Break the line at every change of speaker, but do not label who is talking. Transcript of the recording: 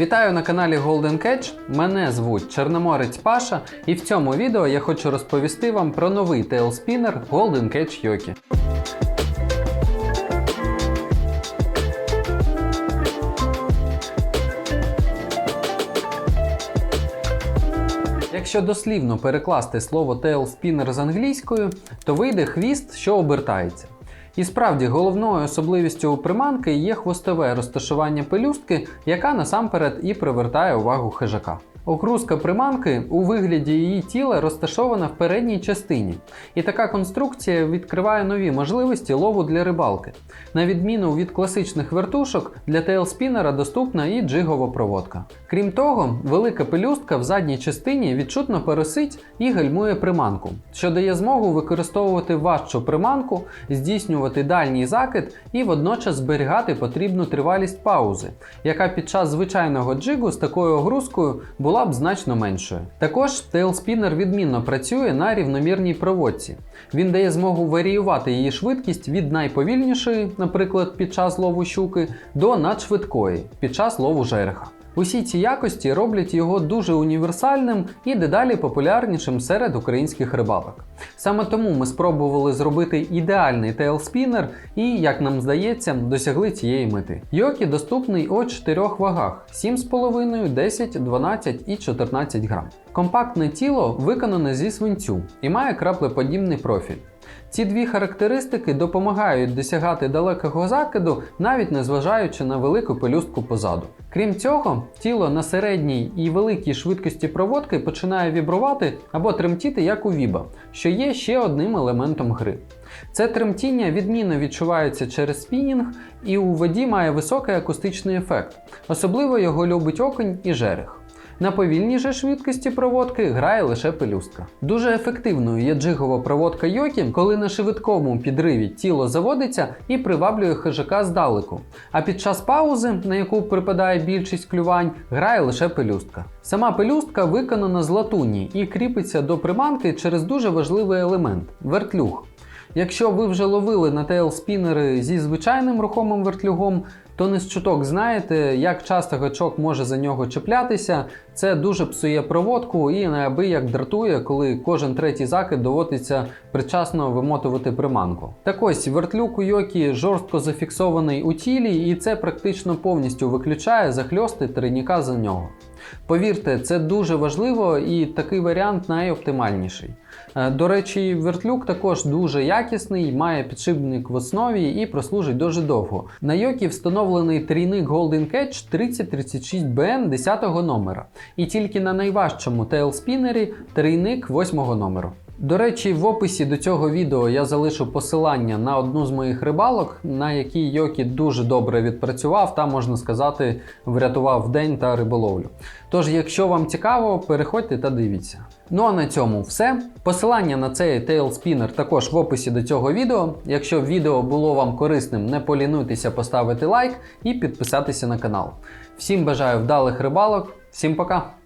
Вітаю на каналі Golden Catch. Мене звуть Чорноморець Паша, і в цьому відео я хочу розповісти вам про новий тейлспінер Golden Catch Yoki. Якщо дослівно перекласти слово tail-spinner з англійською, то вийде хвіст, що обертається. І справді головною особливістю у приманки є хвостове розташування пелюстки, яка насамперед і привертає увагу хижака. Огрузка приманки у вигляді її тіла розташована в передній частині, і така конструкція відкриває нові можливості лову для рибалки. На відміну від класичних вертушок, для тейлспінера доступна і джигова проводка. Крім того, велика пелюстка в задній частині відчутно пересить і гальмує приманку, що дає змогу використовувати важчу приманку, здійснювати дальній закид і водночас зберігати потрібну тривалість паузи, яка під час звичайного джигу з такою огрузкою була б значно меншою. Також тейлспінер відмінно працює на рівномірній проводці. Він дає змогу варіювати її швидкість від найповільнішої, наприклад, під час лову щуки, до надшвидкої під час лову жереха. Усі ці якості роблять його дуже універсальним і дедалі популярнішим серед українських рибалок. Саме тому ми спробували зробити ідеальний тейлспінер і, як нам здається, досягли цієї мети. Йокі доступний у чотирьох вагах: 7,5, 10, 12 і 14 грам. Компактне тіло виконане зі свинцю і має краплеподібний профіль. Ці дві характеристики допомагають досягати далекого закиду, навіть незважаючи на велику пелюстку позаду. Крім цього, тіло на середній і великій швидкості проводки починає вібрувати або тремтіти як у віба, що є ще одним елементом гри. Це тремтіння відмінно відчувається через спінінг і у воді має високий акустичний ефект. Особливо його любить окунь і жерех. На повільній швидкості проводки грає лише пелюстка. Дуже ефективною є джигова проводка Йокі, коли на швидкому підриві тіло заводиться і приваблює хижака здалеку. А під час паузи, на яку припадає більшість клювань, грає лише пелюстка. Сама пелюстка виконана з латуні і кріпиться до приманки через дуже важливий елемент вертлюг. Якщо ви вже ловили на тейлспінери зі звичайним рухомим вертлюгом, то не з чуток знаєте, як часто гачок може за нього чіплятися. Це дуже псує проводку і неабияк дратує, коли кожен третій закид доводиться причасно вимотувати приманку. Так ось вертлюк у Йокі жорстко зафіксований у тілі, і це практично повністю виключає захльости тройніка за нього. Повірте, це дуже важливо і такий варіант найоптимальніший. Е, До речі, вертлюк також дуже якісний, має підшипник в основі і прослужить дуже довго. На Йокі встановлений трійник Golden Catch 3036BN 10 номера. І тільки на найважчому тейлспінері трійник 8 номеру. До речі, в описі до цього відео я залишу посилання на одну з моїх рибалок, на якій Йокі дуже добре відпрацював та, можна сказати, врятував день та риболовлю. Тож, якщо вам цікаво, переходьте та дивіться. Ну а на цьому все. Посилання на цей тейлспінер також в описі до цього відео. Якщо відео було вам корисним, не полінуйтеся поставити лайк і підписатися на канал. Всім бажаю вдалих рибалок, всім пока!